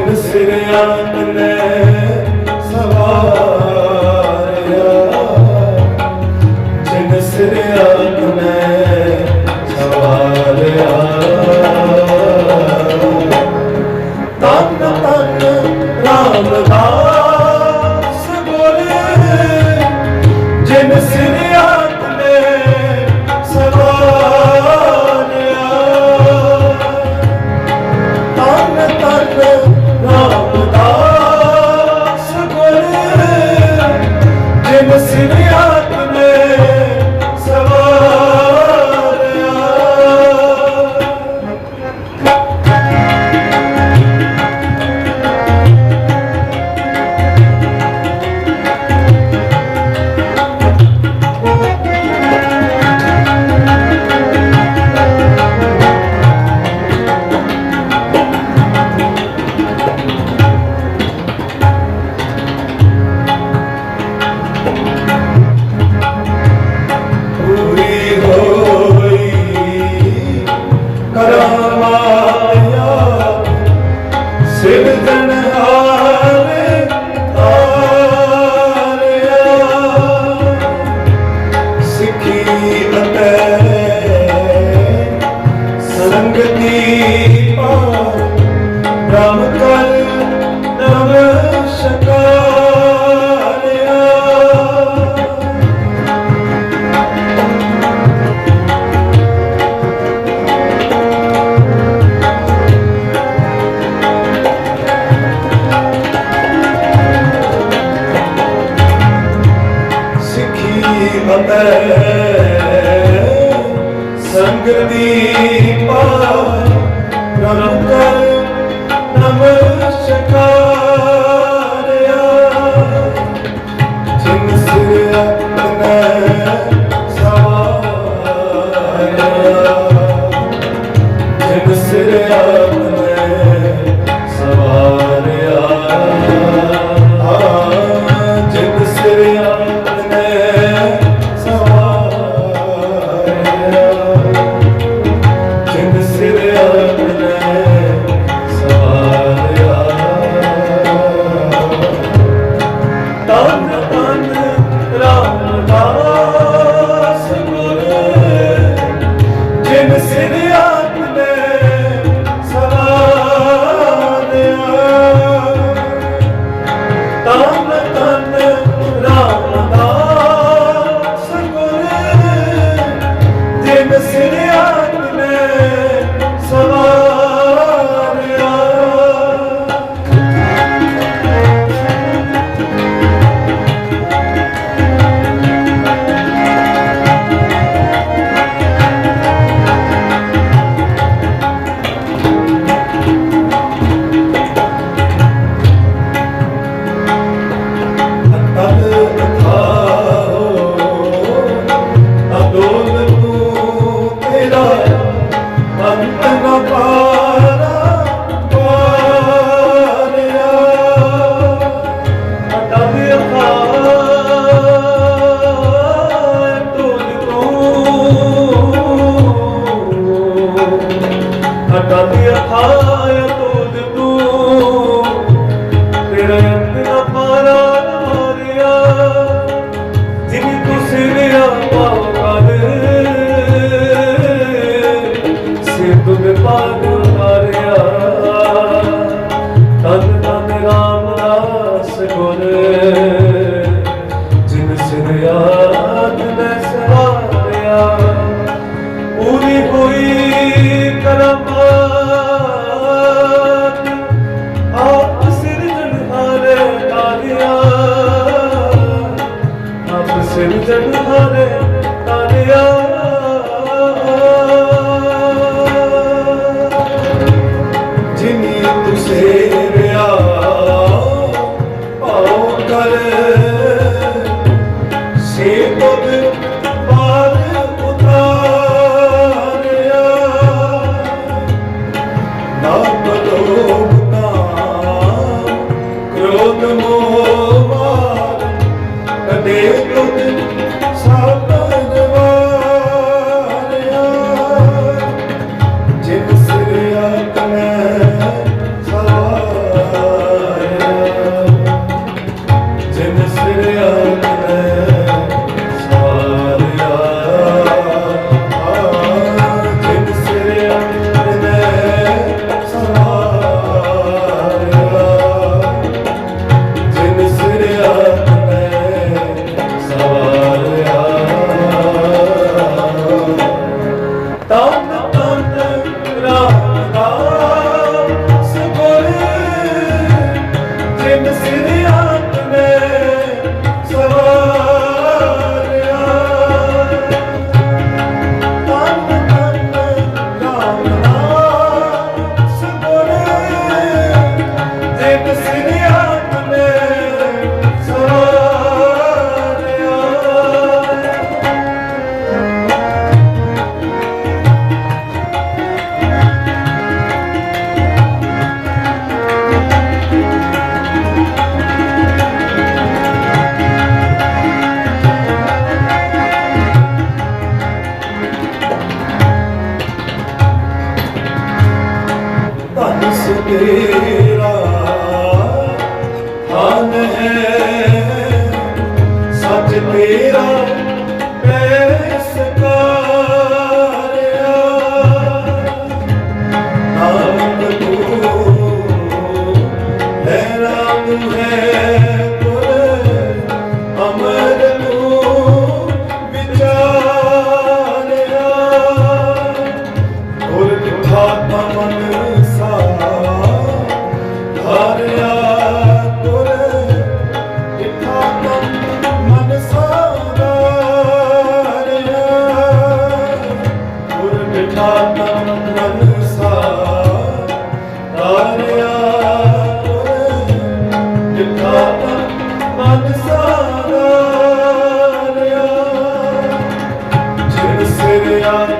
ਬਿਸਰਿਆ ਮਨੈ ਕੀ ਸੰਗ ਦੀ The city. ਹਟਾ ਲਿਆ ਖਾਇਆ ਤੋਦ ਤੂੰ। ਤੇਰਾ ਆਪਣਾ ਪਾਰਾ ਮਾਰਿਆ। ਜਿਵੇਂ ਤੂੰ ਸਿਰਿਆ ਪਾਉ ਕਦ ਸੇ ਤੁਮੇ ਪਾਗ ਮਾਰਿਆ। Pero Hallelujah.